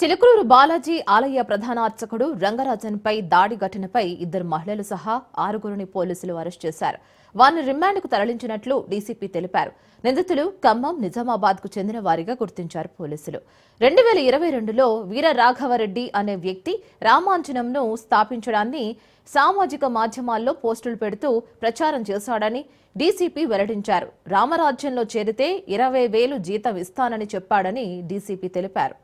చిలుకూరు బాలాజీ ఆలయ ప్రధాన అర్చకుడు రంగరాజన్పై దాడి ఘటనపై ఇద్దరు మహిళలు సహా ఆరుగురిని పోలీసులు అరెస్ట్ చేశారు. వారిని రిమాండ్కు తరలించినట్లు డీసీపీ తెలిపారు. నిందితులు ఖమ్మం నిజామాబాద్కు చెందిన వారిగా గుర్తించారు పోలీసులు. రెండు వేల ఇరవై రెండులో వీర రాఘవరెడ్డి అనే వ్యక్తి రామాంజనంను స్థాపించడాన్ని సామాజిక మాధ్యమాల్లో పోస్టులు పెడుతూ ప్రచారం చేశాడని డీసీపీ వెల్లడించారు. రామరాజ్యంలో చేరితే ఇరవై వేలు జీతం ఇస్తానని చెప్పాడని డీసీపీ తెలిపారు.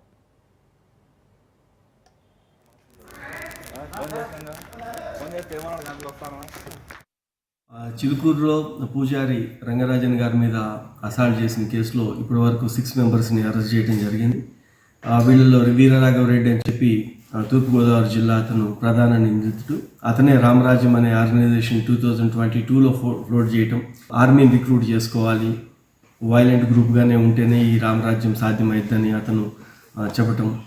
చిలుకూరులో పూజారి రంగరాజన్ గారి మీద అసాల్ట్ చేసిన కేసులో ఇప్పటి వరకు సిక్స్ మెంబర్స్ని అరెస్ట్ చేయడం జరిగింది. ఆ, వీళ్ళలో వీరరాఘవరెడ్డి అని చెప్పి తూర్పుగోదావరి జిల్లా అతను ప్రధాన నిందితుడు. అతనే రామరాజ్యం అనే ఆర్గనైజేషన్ టూ థౌజండ్ ట్వంటీ టూలో ఫ్లోట్ చేయటం. ఆర్మీని రిక్రూట్ చేసుకోవాలి. వైలెంట్ గ్రూప్గానే ఉంటేనే ఈ రామరాజ్యం సాధ్యమైద్దని అతను చెప్పటం.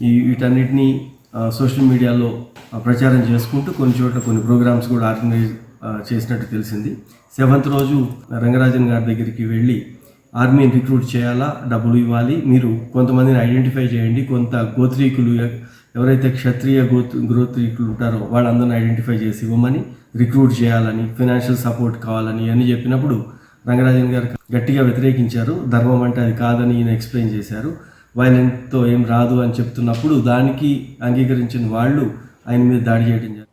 ఈ వీటన్నిటిని సోషల్ మీడియాలో ప్రచారం చేసుకుంటూ కొన్ని చోట్ల కొన్ని ప్రోగ్రామ్స్ కూడా ఆర్గనైజ్ చేసినట్టు తెలిసింది. సెవెంత్ రోజు రంగరాజన్ గారి దగ్గరికి వెళ్ళి ఆర్మీని రిక్రూట్ చేయాలా? డబ్బులు ఇవ్వాలి. మీరు కొంతమందిని ఐడెంటిఫై చేయండి. కొంత గోత్రీకులు ఎవరైతే క్షత్రియ గోత్ గోత్రీకులు ఉంటారో వాళ్ళందరిని ఐడెంటిఫై చేసి ఇవ్వమని రిక్రూట్ చేయాలని ఫైనాన్షియల్ సపోర్ట్ కావాలని అని చెప్పినప్పుడు రంగరాజన్ గారు గట్టిగా వ్యతిరేకించారు. ధర్మం అంటే అది కాదని ఈయన ఎక్స్ప్లెయిన్ చేశారు. వైలెంట్తో ఏం రాదు అని చెప్తున్నప్పుడు దానికి అంగీకరించిన వాళ్ళు ఆయన మీద దాడి చేయడం జరిగింది